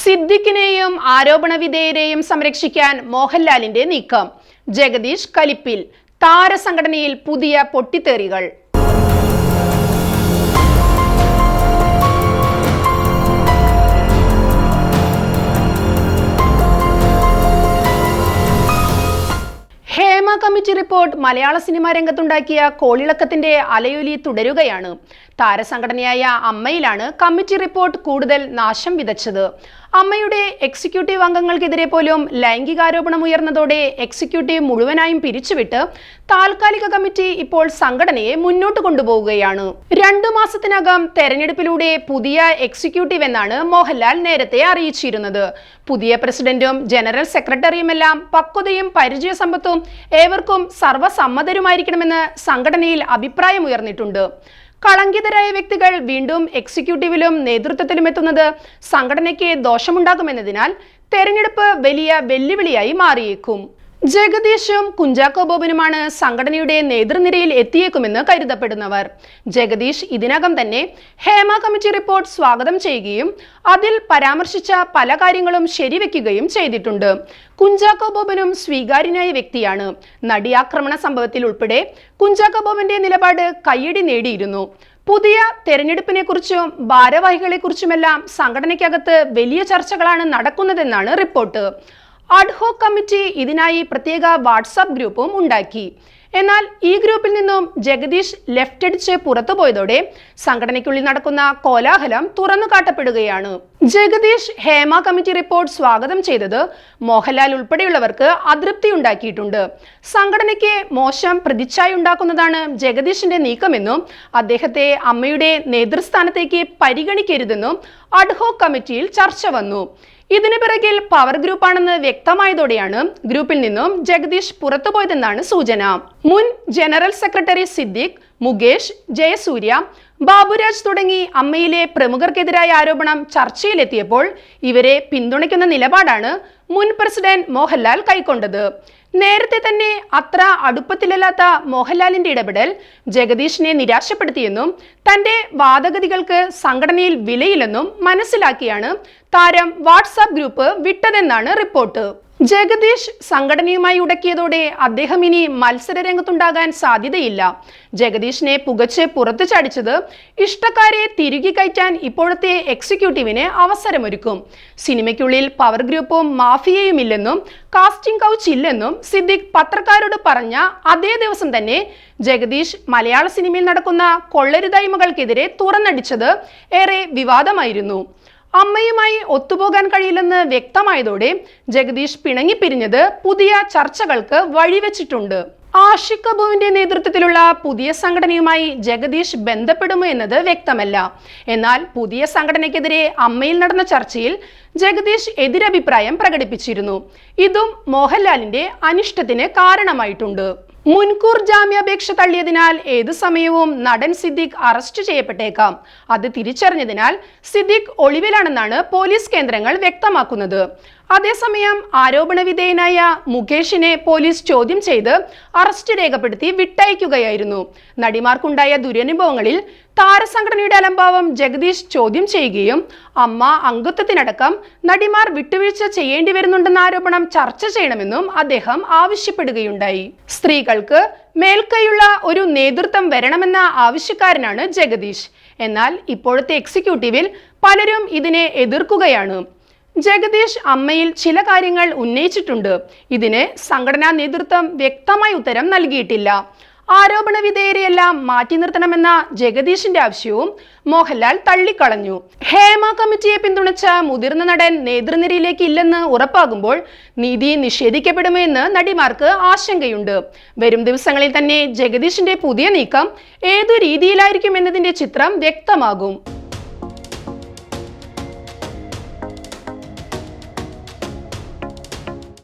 സിദ്ദിഖിനെയും ആരോപണ വിധേയരെയും സംരക്ഷിക്കാൻ മോഹൻലാലിന്റെ നീക്കം. ജഗദീഷ് കലിപ്പിൽ താരസംഘടനയിൽ പുതിയ പൊട്ടിത്തെറികൾ. ഹേമ കമ്മിറ്റി റിപ്പോർട്ട് മലയാള സിനിമാ രംഗത്തുണ്ടാക്കിയ കോളിളക്കത്തിന്റെ അലയൊലി തുടരുകയാണ്. താരസംഘടനയായ അമ്മയിലാണ് കമ്മിറ്റി റിപ്പോർട്ട് കൂടുതൽ നാശം വിതച്ചത്. അമ്മയുടെ എക്സിക്യൂട്ടീവ് അംഗങ്ങൾക്കെതിരെ പോലും ലൈംഗികാരോപണം ഉയർന്നതോടെ എക്സിക്യൂട്ടീവ് മുഴുവനായും പിരിച്ചുവിട്ട് താൽക്കാലിക കമ്മിറ്റി ഇപ്പോൾ സംഘടനയെ മുന്നോട്ട് കൊണ്ടുപോവുകയാണ്. രണ്ടു മാസത്തിനകം തെരഞ്ഞെടുപ്പിലൂടെ പുതിയ എക്സിക്യൂട്ടീവ് എന്നാണ് മോഹൻലാൽ നേരത്തെ അറിയിച്ചിരുന്നത്. പുതിയ പ്രസിഡന്റും ജനറൽ സെക്രട്ടറിയുമെല്ലാം പക്വതയും പരിചയസമ്പത്തും ഏവർക്കും സർവസമ്മതരുമായിരിക്കണമെന്ന് സംഘടനയിൽ അഭിപ്രായമുയർന്നിട്ടുണ്ട്. കളങ്കിതരായ വ്യക്തികൾ വീണ്ടും എക്സിക്യൂട്ടീവിലും നേതൃത്വത്തിലും എത്തുന്നത് സംഘടനയ്ക്ക് ദോഷമുണ്ടാകുമെന്നതിനാൽ തെരഞ്ഞെടുപ്പ് വലിയ വെല്ലുവിളിയായി മാറിയേക്കും. ജഗദീഷും കുഞ്ചാക്കോ ബോബനുമാണ് സംഘടനയുടെ നേതൃനിരയിൽ എത്തിയേക്കുമെന്ന് കരുതപ്പെടുന്നവർ. ജഗദീഷ് ഇതിനകം തന്നെ ഹേമ കമ്മിറ്റി റിപ്പോർട്ട് സ്വാഗതം ചെയ്യുകയും അതിൽ പരാമർശിച്ച പല കാര്യങ്ങളും ശരിവെക്കുകയും ചെയ്തിട്ടുണ്ട്. കുഞ്ചാക്കോ ബോബനും സ്വീകാര്യനായ വ്യക്തിയാണ്. നടിയാക്രമണ സംഭവത്തിൽ ഉൾപ്പെടെ കുഞ്ചാക്കോ ബോബന്റെ നിലപാട് കയ്യടി നേടിയിരുന്നു. പുതിയ തെരഞ്ഞെടുപ്പിനെ കുറിച്ചും ഭാരവാഹികളെ കുറിച്ചുമെല്ലാം സംഘടനയ്ക്കകത്ത് വലിയ ചർച്ചകളാണ് നടക്കുന്നതെന്നാണ് റിപ്പോർട്ട്. അഡ്ഹോക് കമ്മിറ്റി ഇതിനായി പ്രത്യേക വാട്സാപ്പ് ഗ്രൂപ്പും ഉണ്ടാക്കി. എന്നാൽ ഈ ഗ്രൂപ്പിൽ നിന്നും ജഗദീഷ് ലെഫ്റ്റ് അടിച്ച് പുറത്തുപോയതോടെ സംഘടനയ്ക്കുള്ളിൽ നടക്കുന്ന കോലാഹലം തുറന്നു കാട്ടപ്പെടുകയാണ്. ജഗദീഷ് ഹേമ കമ്മിറ്റി റിപ്പോർട്ട് സ്വാഗതം ചെയ്തത് മോഹൻലാൽ ഉൾപ്പെടെയുള്ളവർക്ക് അതൃപ്തി ഉണ്ടാക്കിയിട്ടുണ്ട്. സംഘടനയ്ക്ക് മോശം പ്രതിച്ഛായ ഉണ്ടാക്കുന്നതാണ് ജഗദീഷിന്റെ നീക്കമെന്നും അദ്ദേഹത്തെ അമ്മയുടെ നേതൃസ്ഥാനത്തേക്ക് പരിഗണിക്കരുതെന്നും അഡ്ഹോക് കമ്മിറ്റിയിൽ ചർച്ച വന്നു. ഇതിനു പിറകിൽ പവർ ഗ്രൂപ്പാണെന്ന് വ്യക്തമായതോടെയാണ് ഗ്രൂപ്പിൽ നിന്നും ജഗദീഷ് പുറത്തുപോയതെന്നാണ് സൂചന. മുൻ ജനറൽ സെക്രട്ടറി സിദ്ദിഖ് മുകേഷ് ജയസൂര്യ ബാബുരാജ് തുടങ്ങി അമ്മയിലെ പ്രമുഖർക്കെതിരായ ആരോപണം ചർച്ചയിലെത്തിയപ്പോൾ ഇവരെ പിന്തുണയ്ക്കുന്ന നിലപാടാണ് മുൻ പ്രസിഡന്റ് മോഹൻലാൽ കൈക്കൊണ്ടത്. നേരത്തെ തന്നെ അത്ര അടുപ്പത്തിലല്ലാത്ത മോഹൻലാലിന്റെ ഇടപെടൽ ജഗദീഷിനെ നിരാശപ്പെടുത്തിയെന്നും തന്റെ വാദഗതികൾക്ക് സംഘടനയിൽ വിലയില്ലെന്നും മനസ്സിലാക്കിയാണ് താരം വാട്സാപ്പ് ഗ്രൂപ്പ് വിട്ടതെന്നാണ് റിപ്പോർട്ട്. ജഗദീഷ് സംഘടനയുമായി ഉടക്കിയതോടെ അദ്ദേഹം ഇനി മത്സര രംഗത്തുണ്ടാകാൻ സാധ്യതയില്ല. ജഗദീഷിനെ പുകച്ച് പുറത്തു ചാടിച്ചത് ഇഷ്ടക്കാരെ തിരികെ കയറ്റാൻ ഇപ്പോഴത്തെ എക്സിക്യൂട്ടീവിന് അവസരമൊരുക്കും. സിനിമയ്ക്കുള്ളിൽ പവർ ഗ്രൂപ്പും മാഫിയയും ഇല്ലെന്നും കാസ്റ്റിംഗ് കൗച്ച് ഇല്ലെന്നും സിദ്ദിഖ് പത്രക്കാരോട് പറഞ്ഞ അതേ ദിവസം തന്നെ ജഗദീഷ് മലയാള സിനിമയിൽ നടക്കുന്ന കൊള്ളരുതായ്മകൾക്കെതിരെ തുറന്നടിച്ചത് ഏറെ വിവാദമായിരുന്നു. അമ്മയുമായി ഒത്തുപോകാൻ കഴിയില്ലെന്ന് വ്യക്തമായതോടെ ജഗദീഷ് പിണങ്ങിപ്പിരിഞ്ഞത് പുതിയ ചർച്ചകൾക്ക് വഴിവെച്ചിട്ടുണ്ട്. ആഷിഖ് കപൂവിന്റെ നേതൃത്വത്തിലുള്ള പുതിയ സംഘടനയുമായി ജഗദീഷ് ബന്ധപ്പെടുമോ എന്നത് വ്യക്തമല്ല. എന്നാൽ പുതിയ സംഘടനയ്ക്കെതിരെ അമ്മയിൽ നടന്ന ചർച്ചയിൽ ജഗദീഷ് എതിരഭിപ്രായം പ്രകടിപ്പിച്ചിരുന്നു. ഇതും മോഹൻലാലിന്റെ അനിഷ്ടത്തിന് കാരണമായിട്ടുണ്ട്. മുൻകൂർ ജാമ്യാപേക്ഷ തള്ളിയതിനാൽ ഏതു സമയവും നടൻ സിദ്ദിഖ് അറസ്റ്റ് ചെയ്യപ്പെട്ടേക്കാം. അത് തിരിച്ചറിഞ്ഞതിനാൽ സിദ്ദിഖ് ഒളിവിലാണെന്നാണ് പോലീസ് കേന്ദ്രങ്ങൾ വ്യക്തമാക്കുന്നത്. അതേസമയം ആരോപണവിധേയനായ മുകേഷിനെ പോലീസ് ചോദ്യം ചെയ്ത് അറസ്റ്റ് രേഖപ്പെടുത്തി വിട്ടയക്കുകയായിരുന്നു. നടിമാർക്കുണ്ടായ ദുരനുഭവങ്ങളിൽ താരസംഘടനയുടെ അലംഭാവം ജഗദീഷ് ചോദ്യം ചെയ്യുകയും അമ്മ അംഗത്വത്തിനടക്കം നടിമാർ വിട്ടുവീഴ്ച ചെയ്യേണ്ടി വരുന്നുണ്ടെന്ന ആരോപണം ചർച്ച ചെയ്യണമെന്നും അദ്ദേഹം ആവശ്യപ്പെടുകയുണ്ടായി. സ്ത്രീകൾക്ക് മേൽക്കൈയുള്ള ഒരു നേതൃത്വം വരണമെന്ന ആവശ്യക്കാരനാണ് ജഗദീഷ്. എന്നാൽ ഇപ്പോഴത്തെ എക്സിക്യൂട്ടീവിൽ പലരും ഇതിനെ എതിർക്കുകയാണ്. ജഗദീഷ് അമ്മയിൽ ചില കാര്യങ്ങൾ ഉന്നയിച്ചിട്ടുണ്ട്. ഇതിന് സംഘടനാ നേതൃത്വം വ്യക്തമായ ഉത്തരം നൽകിയിട്ടില്ല. ആരോപണ വിധേയരെയെല്ലാം മാറ്റി നിർത്തണമെന്ന ജഗദീഷിന്റെ ആവശ്യവും മോഹൻലാൽ തള്ളിക്കളഞ്ഞു. ഹേമ കമ്മിറ്റിയെ പിന്തുണച്ച മുതിർന്ന നടൻ നേതൃനിരയിലേക്ക് ഇല്ലെന്ന് ഉറപ്പാകുമ്പോൾ നീതി നിഷേധിക്കപ്പെടുമോ എന്ന് നടിമാർക്ക് ആശങ്കയുണ്ട്. വരും ദിവസങ്ങളിൽ തന്നെ ജഗദീഷിന്റെ പുതിയ നീക്കം ഏതു രീതിയിലായിരിക്കും എന്നതിന്റെ ചിത്രം വ്യക്തമാകും.